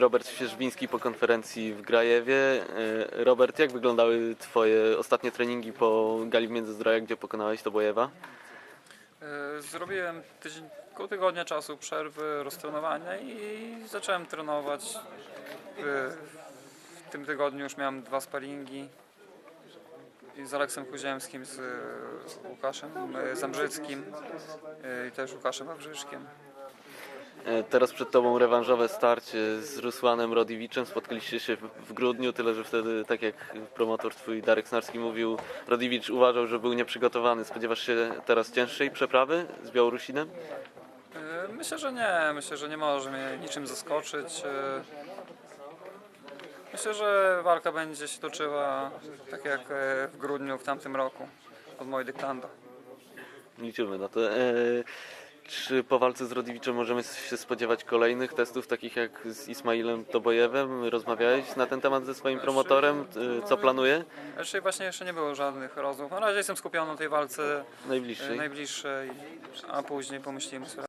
Robert Świeżbiński po konferencji w Grajewie. E, Robert, jak wyglądały Twoje ostatnie treningi po gali w Międzyzdrojach, gdzie pokonałeś Tobojewa? E, Zrobiłem tydzień, koło tygodnia czasu przerwy, roztrenowania i zacząłem trenować. W, w tym tygodniu już miałem dwa sparingi z Aleksem Kuziemskim, z, Łukaszem Zambrzyckim i też Łukaszem Wawrzyszkiem. E, Teraz przed Tobą rewanżowe starcie z Rusłanem Rodiwiczem. Spotkaliście się w- grudniu, tyle że wtedy, tak jak promotor Twój Darek Snarski mówił, Rodiwicz uważał, że był nieprzygotowany. Spodziewasz się teraz cięższej przeprawy z Białorusinem? E, Myślę, że nie. Myślę, że nie może mnie niczym zaskoczyć. E, Myślę, że walka będzie się toczyła tak jak w grudniu w tamtym roku od mojej dyktando. Liczymy na to. Czy po walce z Rodiwiczem możemy się spodziewać kolejnych testów, takich jak z Ismailem Tobojewem? Rozmawiałeś na ten temat ze swoim promotorem? E, Co planuje? Jeszcze właśnie jeszcze nie było żadnych rozmów. Na razie jestem skupiony na tej walce Najbliższej. najbliższej, a później pomyślimy sobie.